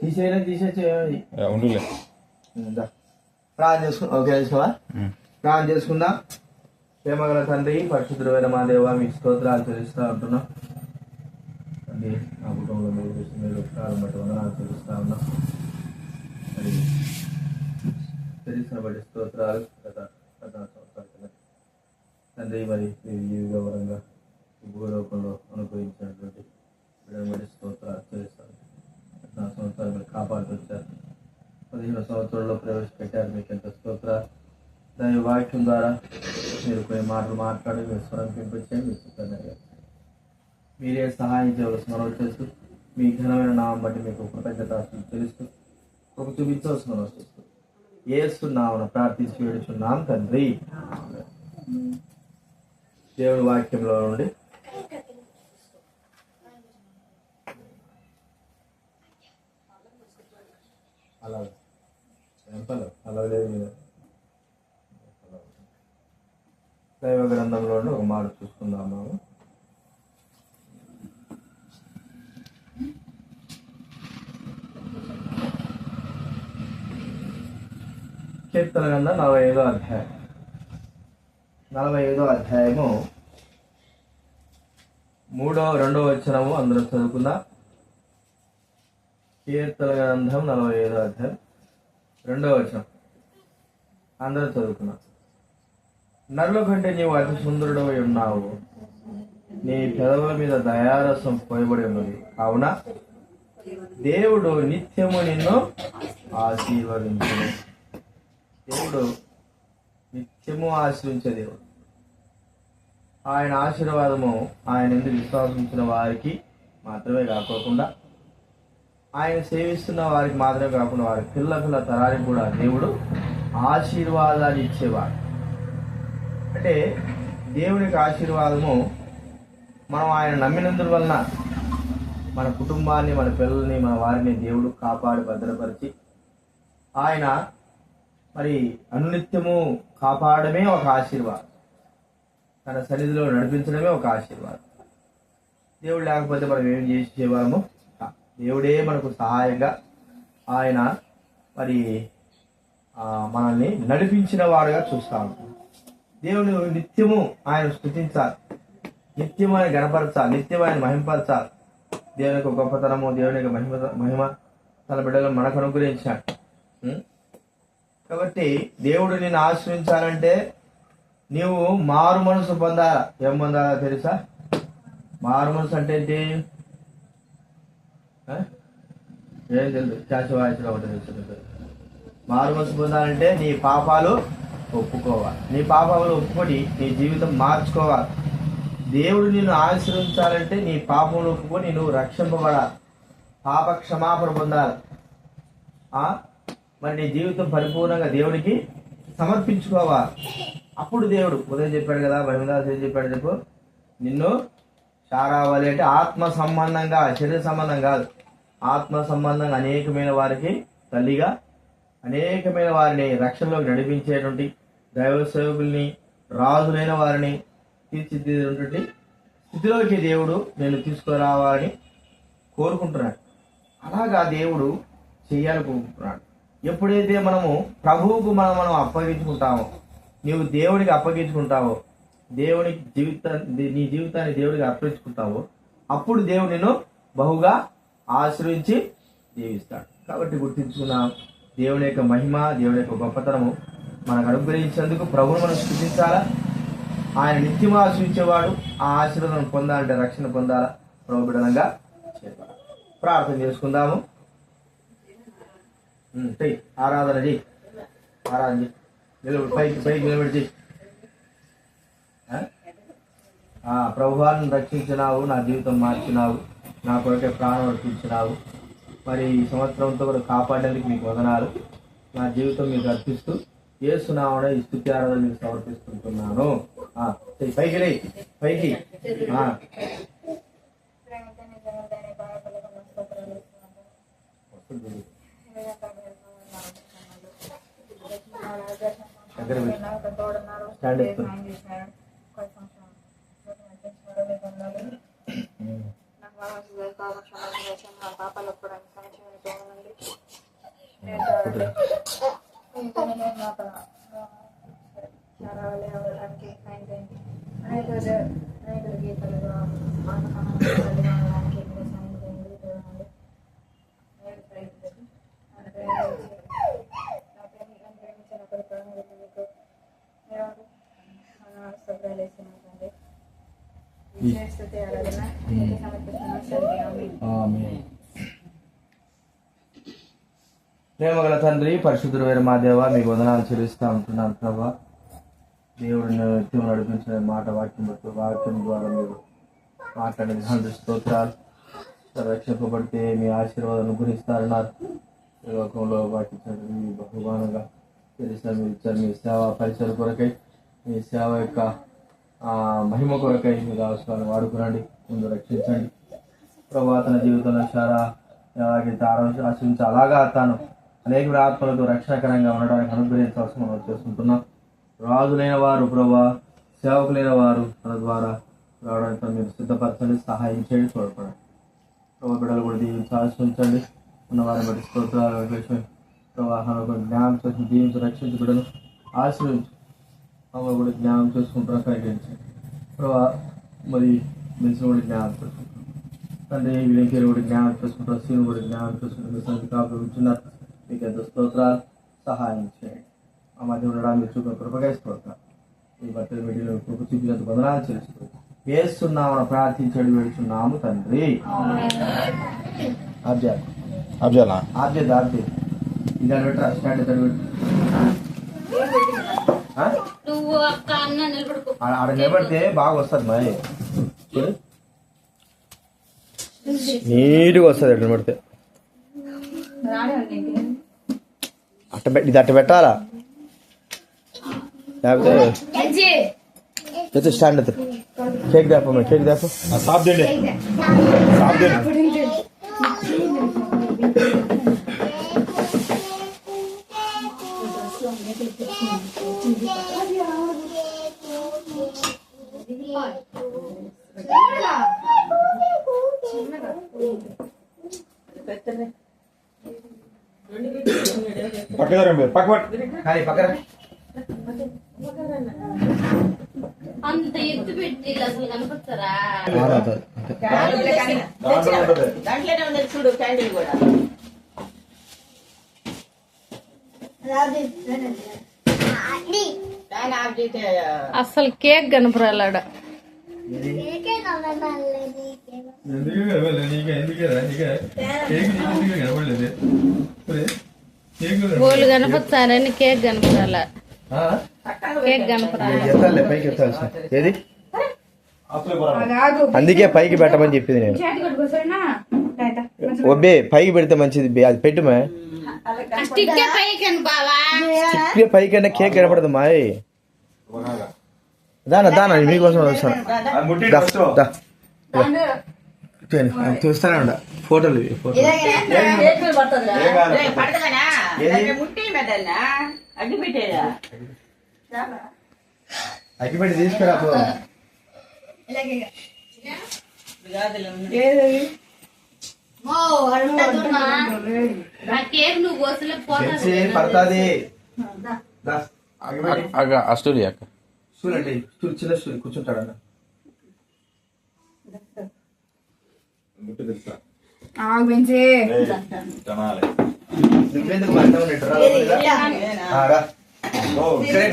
తీసేయడం తీసేసి ఉండులే. ప్రాణం చేసుకున్నా ఓకే చేసుకోవా ప్రాణం చేసుకుందాం? ప్రేమగల తండ్రి పరిశుద్ధమైన మా దేవ మీకు స్తోత్రాలు తెలుస్తూ ఉంటున్నాం. తండ్రి నా కుటుంబంలో మీరు చేసిన మీరు తెలుస్తూ ఉన్నాం. తెలిసిన బట్టి స్తోత్రాలు గత పద్నాలుగు సంవత్సరాల కిందట. తండ్రి మరి వివరంగా భూలోకంలో అనుభవించినటువంటి స్తోత్రాలు పదిహేను సంవత్సరాల్లో ప్రవేశపెట్టారు. మీకు ఎంత స్తోత్ర. దాని వాక్యం ద్వారా మీరు కొన్ని మాటలు మాట్లాడి మీరు స్వరం పెంపించండి మీకు చెప్పండి మీరే సహాయం చేయవలసిన మనం చేస్తూ మీ ఘనమైన నామం బట్టి మీకు కృతజ్ఞత తెలుస్తూ ఒక చూపించవలసిన మనం చేస్తూ ఏస్తున్నామని ప్రార్థించి వేడుచున్నాం తండ్రి. దేవుని వాక్యంలో నుండి అలా ఎంతలో అలా లేదు మీద దైవ గ్రంథంలో ఒక మాట చూసుకుందాం మనం. కీర్తన గ్రంథం నలభై ఐదో అధ్యాయం. నలభై ఐదో అధ్యాయము మూడో రెండో వచనము అందరూ చదువుకుందాం. కీర్తన గ్రంథం నలభై ఐదో అధ్యాయం. రెండో వచనం. అందరూ చదువుకున్నాం. నరుల కంటే నీవు అతి సుందరుడవై ఉన్నావు. నీ పెదవుల మీద దయారసం పోయబడి ఉన్నది. కావున దేవుడు నిత్యము నిన్ను ఆశీర్వదించు దేవుడు నిత్యము ఆశ్రయించే దేవుడు. ఆయన ఆశీర్వాదము ఆయన ఎందుకు విశ్వాసించిన వారికి మాత్రమే కాకోకుండా ఆయన సేవిస్తున్న వారికి మాత్రమే కాకుండా వారి పిల్ల పిల్ల తరానికి కూడా దేవుడు ఆశీర్వాదాలు ఇచ్చేవాడు. అంటే దేవునికి ఆశీర్వాదము మనం ఆయన నమ్మినందుల వలన మన కుటుంబాన్ని మన పిల్లల్ని మన వారిని దేవుడు కాపాడి భద్రపరిచి ఆయన మరి అనునిత్యము కాపాడమే ఒక ఆశీర్వాదం. తన సన్నిధిలో నడిపించడమే ఒక ఆశీర్వాదం. దేవుడు లేకపోతే మనం ఏం చేసేవాము దేవుడే మనకు సహాయంగా ఆయన మరి మనల్ని నడిపించిన వారుగా చూస్తాను దేవుని నిత్యము ఆయన స్థుతించాలి. నిత్యం ఆయన గణపరచాలి. నిత్యం ఆయన మహింపరచాలి. దేవుని యొక్క గొప్పతనము దేవుని యొక్క మహిమ మహిమ తన బిడ్డలు మనకు అనుగ్రహించాడు కాబట్టి దేవుడు నిన్ను ఆశ్రయించాలంటే నీవు మారు మనసు పొందాలా? ఏం పొందాలా తెలుసా? మారు మనసు అంటే ఏంటి? ఏం తెలుసు చాచి ఒకటి తెలుసు మారు మనసు పొందాలంటే నీ పాపాలు ఒప్పుకోవాలి. నీ పాపాలు ఒప్పుకొని నీ జీవితం మార్చుకోవాలి. దేవుడు నిన్ను ఆశ్రయించాలంటే నీ పాపములు ఒప్పుకొని నువ్వు రక్షింపబడాలి. పాప క్షమాపణ పొందాలి. ఆ? మరి నీ జీవితం పరిపూర్ణంగా దేవుడికి సమర్పించుకోవాలి. అప్పుడు దేవుడు ఉదయం చెప్పాడు కదా మహిమదాస్ ఏం చెప్పాడు చెప్పు. నిన్ను చారావాలి అంటే ఆత్మ సంబంధంగా శరీర సంబంధం కాదు. ఆత్మ సంబంధంగా అనేకమైన వారికి తల్లిగా అనేకమైన వారిని రక్షణలోకి నడిపించేటువంటి దైవ సేవకుల్ని రాజులైన వారిని తీర్చిదిద్దేటువంటి స్థితిలోకి దేవుడు నేను తీసుకురావాలని కోరుకుంటున్నాడు. అలాగా దేవుడు చేయాలనుకుంటున్నాడు ఎప్పుడైతే మనము ప్రభువుకు మనం మనం అప్పగించుకుంటామో నీవు దేవుడికి అప్పగించుకుంటావో దేవునికి జీవితాన్ని నీ జీవితాన్ని దేవుడికి అర్పించుకుంటావో అప్పుడు దేవుడు నిన్ను బహుగా ఆశ్రయించి జీవిస్తాడు. కాబట్టి గుర్తించుకున్నాం దేవుని యొక్క మహిమ దేవుని యొక్క గొప్పతనము మనకు అనుగ్రహించేందుకు ప్రభువును మనం స్థుతించాలా? ఆయన నిత్యం ఆశ్రయించేవాడు ఆ ఆశీర్వాదం పొందాలంటే రక్షణ పొందాలా? ప్రభు బిడలంగా ప్రార్థన చేసుకుందాము. ఆరాధన చేయి ఆరాధన చేయి నిలబడి పైకి పైకి నిలబడి ప్రభువాన్ని రక్షించినావు నా జీవితం మార్చినావు. నా కొరకే ప్రాణం అర్పించినావు మరి ఈ సంవత్సరంతో కూడా కాపాడేందుకు మీకు వదనాలు. నా జీవితం మీకు అర్పిస్తూ ఏసునామనే ఈ స్థుతి ఆరాధన మీకు సమర్పిస్తుంటున్నాను. పైకి లే పైకి. దగ్గర. స్టాండ్ కావాల్సింది కావాల్సిన వేసాం నా పాపలు ఒప్పుడానికి చాలా అవడానికి ఆయన ఆయన గీతలు విశేషత ఆరాధన మీకు సమర్పిస్తున్నాను ఆమేన్. ప్రేమగల తండ్రి పరిశుద్ధుడు వేరు మా దేవ మీకు వదనాలు చెల్లిస్తూ ఉంటున్నాను ప్రభా. దేవుడు నిత్యం నడిపించిన మాట వాక్యం బట్టి వాక్యం ద్వారా మీరు మాట్లాడే విధానం స్తోత్రాలు. రక్షింపబడితే మీ ఆశీర్వాదం అనుగ్రహిస్తారన్నారు. ఈ లోకంలో పాటించండి మీ బహుమానంగా తెలిసిన మీరు ఇచ్చారు. మీ సేవ పరిచయం కొరకై మీ సేవ యొక్క మహిమ కొరకై మీరు అవసరాలను వాడుకునండి ముందు రక్షించండి. ప్రభా తన జీవితంలో చాలా ఎలాగైతే ఆశించి అలాగా తాను అనేక ఆత్మలతో రక్షణకరంగా ఉండడానికి అనుగ్రహించవలసి మనం చేసుకుంటున్నాం రాజులైన వారు ప్రభా సేవకులైన వారు తన ద్వారా రావడానికి మీరు సిద్ధపరచండి సహాయం చేయండి తోడ్పడండి. ప్రభా బిడ్డలు కూడా దీవించి ఆశించండి ఉన్న వారిని బట్టి స్తోత్రాలు ప్రభావం జ్ఞానం చేసి దీవించి రక్షించి బిడ్డలు ఆశ్రయించు అమ్మ కూడా జ్ఞానం చేసుకుంటున్నా కలిగించండి ప్రభా మరి మెలిసిన కూడా జ్ఞానం చేసుకుంటున్నాం తండ్రి విలేకరి కూడా జ్ఞానం చేసుకుంటారు సీను కూడా జ్ఞానం చేసుకుంటారు. సంతి కాపులు ఉంటున్నారు మీకు ఎంత స్తోత్రాలు? సహాయం చేయండి. ఆ మధ్య ఉండడానికి చూపిన కృపగా స్తోత్రాలు. ఈ బట్టల మీడియాలో కృప చూపినంత వందనాలు చేస్తూ వేస్తున్నామని ప్రార్థించడి వేడుచున్నాము తండ్రి. ఆబ్జా అబ్జాలా ఆబ్జా ఆబ్జా ఇలా పెట్టరా? స్టాండ్ ఎక్కడ పెట్టు? నువ్వు అక్క అన్న నిలబడుకో. ఆడ- ఆడ నిలబడితే బాగా వస్తుంది మరి. చూడు. నీట్గా వస్తుంది అట్లా పెడితే అట్ట పెట్టి ఇది అట్ట పెట్టాలా? లేకపోతే అయితే స్టాండ్ ఎత్తు. కేక్ దాప మరి కేక్ దాప. సాప్ దండి సాప్ దండి పక్కదారు మీరు పక్క పట్టు కానీ పక్కన అంత ఎత్తు పెట్టి ఇలా అసలు కనపడతారా దాంట్లో ఉంటుంది దాంట్లోనే ఉన్నది చూడు క్యాండిల్ కూడా అసలు కేక్ కనపడతారని కేక్ ఎత్తాలే పైకి. ఏది. అందుకే పైకి పెట్టమని చెప్పింది నేను. ఒబ్బే పైకి పెడితే మంచిది. బే. అది పెట్టుమే. స్టిక్ పైకి బావా? చిక్కే పైకి అంటే కేక్ కనపడదు మాయ్. బాగా. దానా దానా మీకోసం వస్తాను. చూస్తానే ఉండ. ఫోటోలు అగ్గిపెట్టి తీసుకురా పడతాది. దా, అగ్గిపెట్టి అక్క. అంటే స్టూల్ చిన్న కూర్చుంటాడు అన్న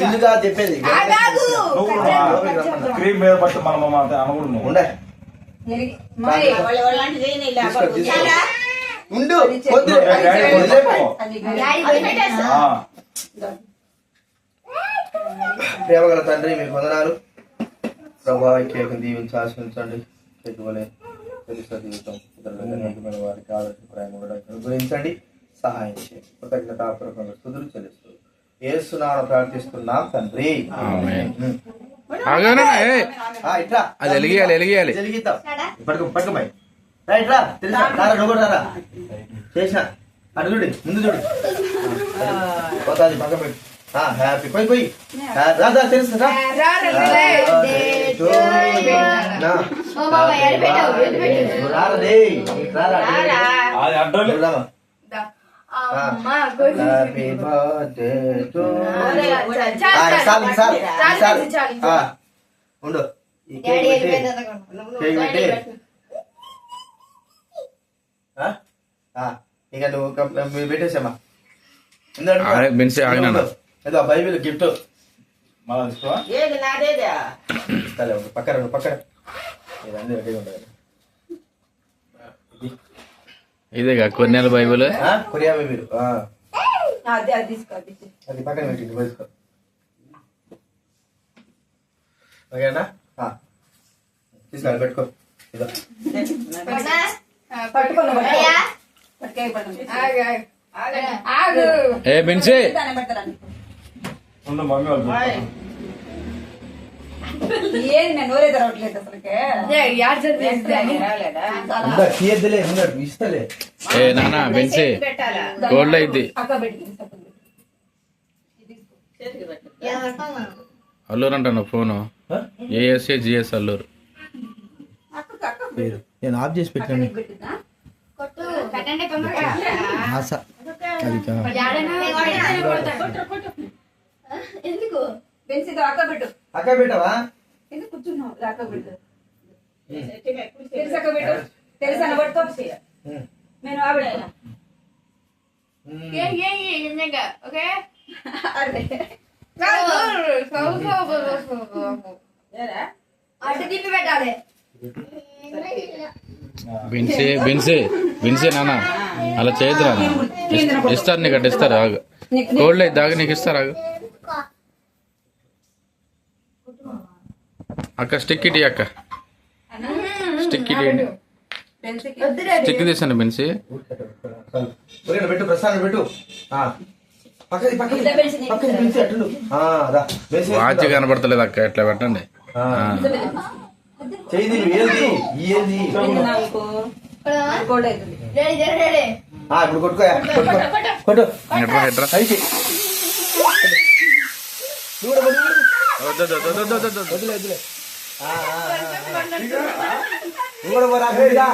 నిన్నుగా చెప్పేది. క్రీమ్ మీద పట్టు మనం అనకూడదు నువ్వు ఉండే. ఉండు ప్రేమగల తండ్రి మీకు వందనాలు. ప్రభావ కేక్ దీవించి తెలుసా జీవితం వారికి ఆదర్శప్రాయం ఉండడానికి అనుగ్రహించండి. సహాయం చేయండి. కృతజ్ఞతాపూర్వకంగా స్థుతులు చెల్లిస్తూ ప్రార్థిస్తున్నాం తండ్రి. అది వెలిగియాలి, వెలిగియాలి. రైట్ రా తెలుసా రారా చేసిన. అటు చూడు ముందు చూడు. పోతాది పక్కన పెట్టు. హ్యాపీ పోయి పోయి ఆ, రా రా తెలుసు రా నా. రారా రే. రారా రే. అది అడ్డోలే రామా. అమ్మా, good. హ్యాపీ బర్త్డే టు చాలు, చాలు, చాలు చాలు చాలు, చాలు చాలు, ఆ, చాలు. ఉండు ఈ కేక్ డాడీ పెట్టి వెళ్ళిపోయింది అనుకో. కేక్ పెట్టి డాడీ ఆ? ఆ, ఇక నువ్వు కం- మీరు పెట్టేసామా ఎందుకంటే ఆగే, బెన్సీ, ఆగినాను. ఏదో బైబిల్ గిఫ్ట్ మళ్ళా తీసుకోవా? ఏది నాదేదా? ఇస్తాలే ఉండు పక్కన ఉండు పక్కన. ఇదన్నీ రెడీగా ఉండాలి ఇది ఇదేగా కొన్నేళ్ళ బైబుల్? ఆ, కొరియా బైబిల్. ఆ, అది అది తీసుకో అది తీసుకో. అది పక్కన పెట్టి వేసుకో ఓకేనా? ఆ. తీసుకో పెట్టుకో. ఇదో. పట్టుకో. ఏ బెన్సీ మమ్మీ వాళ్ళు ఓయ్. చూస్తారు. ఏంది నేను నోరే తెరవట్లేదు అసలుకే. ఏ, యాడ్ ఇస్తలే. బెన్సీ గోల్డ్ అయింది. అల్లూరు అంటాను ఫోను? ASA GS Alluri. పేరు. నేను ఆఫ్ చేసి పెట్టాను. ఆశ. అది బెన్సీతో అక్క పెట్టవా ఎందుకు కూర్చున్నావు? తెలుసు? తెలుసు. నేను. ఏ, ఏ, ఏ, నిజంగా, ఓకే? అరే. అటు తిప్పి పెట్టాలి. బెన్సీ బెన్సీ బెన్సీ నాన్న. అలా చేయదు నాన్న. ఇస్తారు నీకు అట్ట ఇస్తారు? ఆగు. నీకు- గోల్డ్ అయితే దాకా నీకు ఇస్తారు ఆగు. అక్క స్టిక్ ఇటీ అక్క. స్టిక్ ఇటీ స్టిక్ తీసండి బెన్సీ. పెట్టు ప్రసాదం పెట్టు. వాచ్ కనబడతలేదు అక్క ఇట్లా పెట్టండి. ఇప్పుడు కొట్టుకోయా కొట్టుకో. కొట్టు. కొట్టు. వదిలే వదిలే. నువ్వు కూడా పోరా.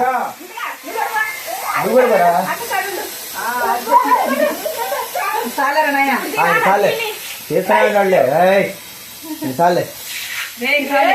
నువ్వు కూడా పోరా చాలా ఇది చాలే చాలే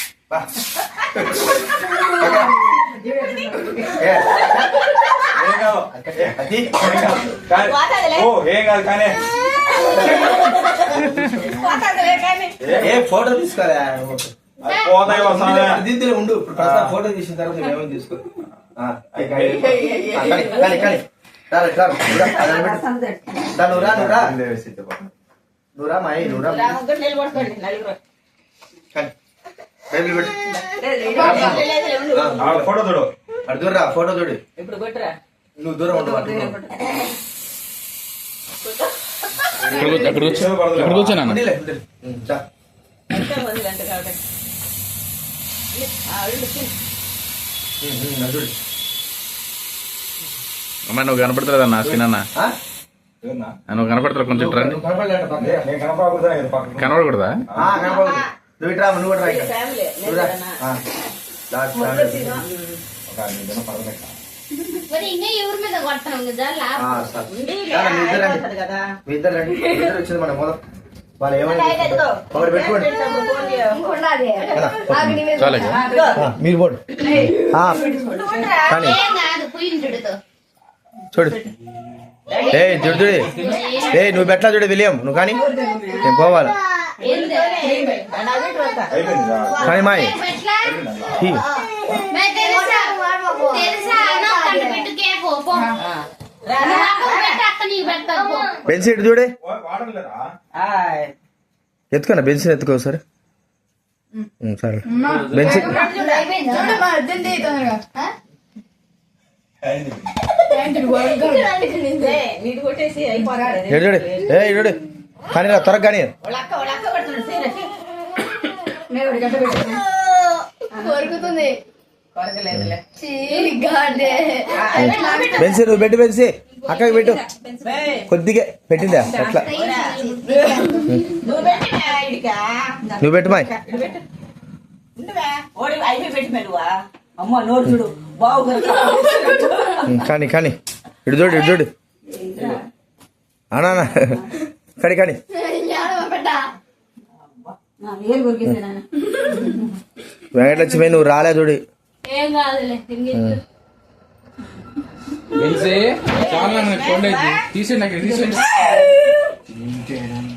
ఏ, ఫోటో తీసుకోరా దిద్దులు ఉండు ఇప్పుడు ప్రస్తుతం ఫోటో తీసిన తర్వాత ఏమైనా తీసుకో ఆ, ఆ, కానీ కానీ కానీ రా, రా, రా, నువ్వు రా, అలా పెట్టు. రా, నువ్వు రా నువ్వు రా నువ్వు రా మాయి నువ్వు రా రాముగ్గురు నిలబడుకోండి నలుగురు పెట్టు ఫోటో చూడు అటు దూరం రా ఫోటో చూడు ఇప్పుడు కొట్టురా నువ్వు దూరం ఉండు అటు దూరం. ఇక్కడ కూర్చో అక్కడ కూర్చో ఇక్కడ కూర్చో నాన్న ఉండిలే, ఉండిలే. ఉం, చా. అంటే వదిలేంట కాబట్టి ఆ, ఉండు, తిను. ఉం, ఉం, అది చూడు. అమ్మ నువ్వు కనపడతలేదు అన్న సీనన్న ఆ? ఏమన్నా? నువ్వు కనపడతావు కొంచెం రండి. కనపడకూడదు నువ్వు ఇట్రా నువ్వు కూడా ఇద్దరు వచ్చింది మన మొదలు. వాళ్ళు ఏమైనా. ఒకటి పెట్టుకోండి. మీరు పోండి. కానీ. చూడు. ఏ చూడు చూడు. ఏ నువ్వు పెట్టలా చూడు విలియం? నువ్వు కానీ? నేను పోవాలి? కానీ మాయ్ ఎట్లా ఈ. మే తెలుసా? తెలుసా? నొక్కండి పెట్టు కేకు పో రా, రా. నాకు పెట్టు అక్క నీకు పెడతావు పో. బెంచ్ ఇటు చూడే. వా- వాటర్ లేరా? ఆయ్. ఎత్తుకోనా? బెంచ్ ఎత్తుకో సరే. సరే వరద? ఏ, నీది కానీ త్వరగా కానీ వాళ్ళ అక్క వాళ్ళ అక్క పెడుతున్నాడు సీర. నేను ఒకటి గంట పెట్టాను కొరుకుతుంది. కొరకలేదులే. చీ గాడే బెన్సీ నువ్వు పెట్టు బెన్సీ. అక్కకి పెట్టు. కొద్దిగా పెట్టిందా? ఎట్లా నువ్వు పెట్టు మాయ్. కానీ కానీ. ఇటు చూడు ఇటు చూడు. అనా కడి నాన్న. వెంకటలక్ష్మి నువ్వు రాలే చూడు. ఏం కాదులే ఇంక